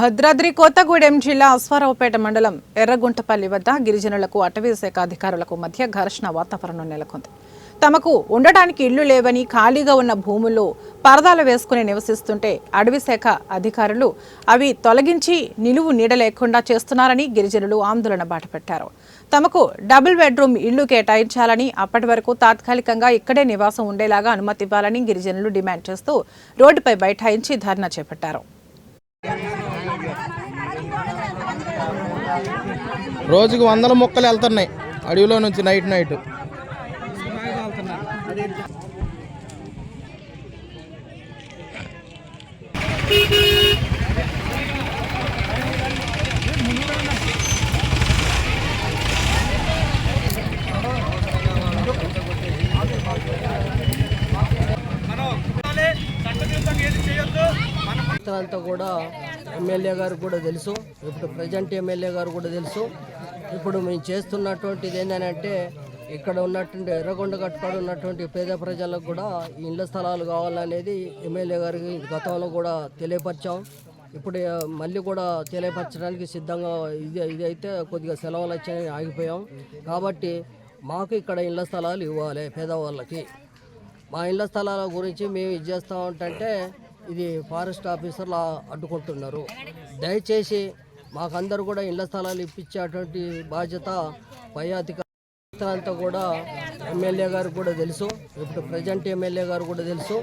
భద్రాద్రి కొత్తగూడెం జిల్లా అశ్వారావుపేట మండలం ఎర్రగుంటపల్లి వద్ద గిరిజనులకు అటవీ శాఖ అధికారులకు మధ్య ఘర్షణ వాతావరణం నెలకొంది. తమకు ఉండటానికి ఇళ్ళు లేవని ఖాళీగా ఉన్న భూముల్లో పరదాలు వేసుకుని నివసిస్తుంటే అటవి శాఖ అధికారులు అవి తొలగించి నిలువు నీడ లేకుండా చేస్తున్నారని గిరిజనులు ఆందోళన బాటపెట్టారు. తమకు డబుల్ బెడ్రూమ్ ఇళ్ళు కేటాయించాలని అప్పటి వరకు తాత్కాలికంగా ఇక్కడే నివాసం ఉండేలాగా అనుమతి ఇవ్వాలని గిరిజనులు డిమాండ్ చేస్తూ రోడ్డుపై బైఠాయించి ధర్నా చేపట్టారు. రోజుకు వందల మొక్కలు వెళ్తున్నాయి అడవిలో నుంచి నైట్ నైట్. అంతా కూడా ఎమ్మెల్యే గారు కూడా తెలుసు. ఇప్పుడు ప్రజెంట్ ఎమ్మెల్యే గారు కూడా తెలుసు. ఇప్పుడు మేము చేస్తున్నటువంటిది ఏంటంటే ఇక్కడ ఉన్నటువంటి ఎర్రగొండ కట్టుబడి ఉన్నటువంటి పేద ప్రజలకు కూడా ఇళ్ళ స్థలాలు కావాలనేది ఎమ్మెల్యే గారికి గతంలో కూడా తెలియపరిచాం. ఇప్పుడు మళ్ళీ కూడా తెలియపరచడానికి సిద్ధంగా ఇది ఇది అయితే కొద్దిగా సెలవులు వచ్చాయని ఆగిపోయాం. కాబట్టి మాకు ఇక్కడ ఇళ్ళ స్థలాలు ఇవ్వాలి పేదవాళ్ళకి. మా ఇళ్ళ స్థలాల గురించి మేము ఇది చేస్తామంటే ఇది ఫారెస్ట్ ఆఫీసర్లు అడ్డుకుంటున్నారు. దయచేసి మాకందరూ కూడా ఇళ్ళ స్థలాలు ఇప్పించేటువంటి బాధ్యత పై అధికారులంతా కూడా ఎమ్మెల్యే గారు కూడా తెలుసు. ఇప్పుడు ప్రజెంట్ ఎమ్మెల్యే గారు కూడా తెలుసు.